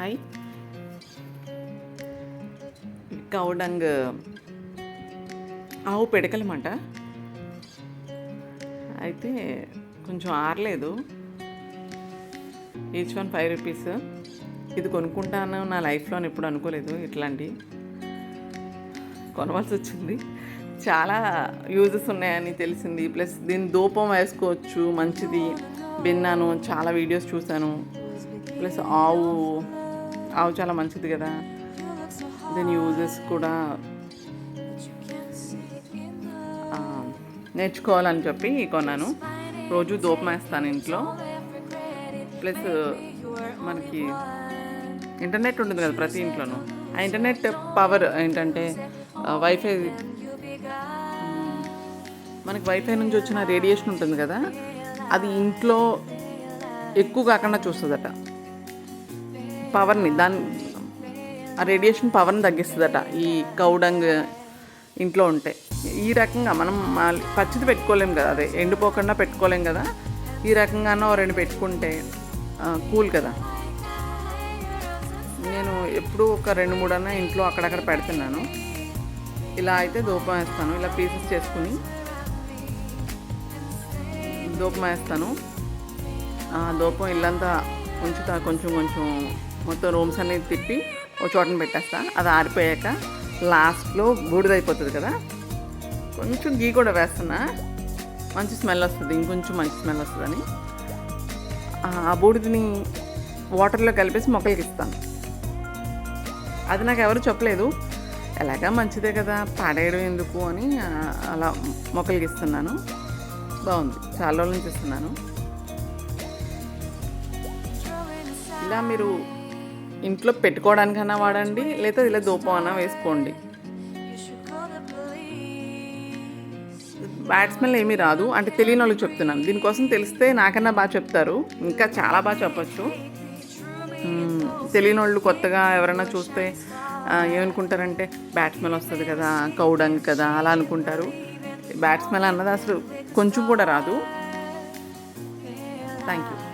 Hi cow dung ఆవు పెడకలమాట అయితే కొంచెం ఆరలేదు ఈచ్ వన్ ఫైవ్ రూపీస్ ఇది కొనుక్కుంటాను నా లైఫ్లో ఎప్పుడు అనుకోలేదు ఇట్లాంటి కొనవలసి వచ్చింది చాలా యూజెస్ ఉన్నాయని తెలిసింది ప్లస్ దీన్ని దూపం వేసుకోవచ్చు మంచిది విన్నాను చాలా వీడియోస్ చూశాను ప్లస్ ఆవు ఆవు చాలా మంచిది కదా. దీని యూజెస్ కూడా నేర్చుకోవాలని చెప్పి కొన్నాను. రోజు ధూపం వేస్తాను ఇంట్లో. ప్లస్ మనకి ఇంటర్నెట్ ఉంటుంది కదా ప్రతి ఇంట్లోనూ. ఆ ఇంటర్నెట్ పవర్ ఏంటంటే వైఫై మనకి వైఫై నుంచి వచ్చిన రేడియేషన్ ఉంటుంది కదా. అది ఇంట్లో ఎక్కువ కాకుండా చూస్తుందట. పవర్ని దాని ఆ రేడియేషన్ పవర్ని తగ్గిస్తుందట ఈ కౌడంగ్ ఇంట్లో ఉంటే. ఈ రకంగా మనం పచ్చిది పెట్టుకోలేం కదా అదే ఎండిపోకుండా పెట్టుకోలేం కదా. ఈ రకంగానో రెండు పెట్టుకుంటే కూల్ కదా. నేను ఎప్పుడూ ఒక రెండు మూడు అన్న ఇంట్లో అక్కడక్కడ పెడుతున్నాను. ఇలా అయితే ధూపం వేస్తాను ఇలా పీసెస్ చేసుకుని ధూపం వేస్తాను. ఆ ధూపం ఇల్లంతా ఉంచుతా కొంచెం కొంచెం మొత్తం రూమ్స్ అనేది తిప్పి ఒక చోటన పెట్టేస్తా. అది ఆరిపోయాక లాస్ట్లో బూడిదైపోతుంది కదా. కొంచెం గీ కూడా వేస్తున్నా. మంచి స్మెల్ వస్తుంది ఇంకొంచెం మంచి స్మెల్ వస్తుందని. ఆ- బూడిదని వాటర్లో కలిపేసి మొక్కలకి ఇస్తాను. అది నాకు ఎవరు చెప్పలేదు. ఎలాగా మంచిదే కదా పాడేయడం ఎందుకు అని అలా మొక్కలకి ఇస్తున్నాను. బాగుంది చాలా రోజుల నుంచి ఇస్తున్నాను. ఇలా మీరు ఇంట్లో పెట్టుకోవడానికైనా వాడండి లేదా ఇలా దూపమైనా అన్నా వేసుకోండి. బ్యాడ్ స్మెల్ ఏమీ రాదు. అంటే తెలియని వాళ్ళకి చెప్తున్నాను. దీనికోసం తెలిస్తే నాకన్నా బాగా చెప్తారు. ఇంకా చాలా బాగా చెప్పచ్చు. తెలియని వాళ్ళు కొత్తగా ఎవరైనా చూస్తే ఏమనుకుంటారంటే బ్యాట్ స్మెల్ వస్తుంది కదా కౌడంగ్ కదా అలా అనుకుంటారు. బ్యాట్ స్మెల్ అన్నది అసలు కొంచెం కూడా రాదు. Thank you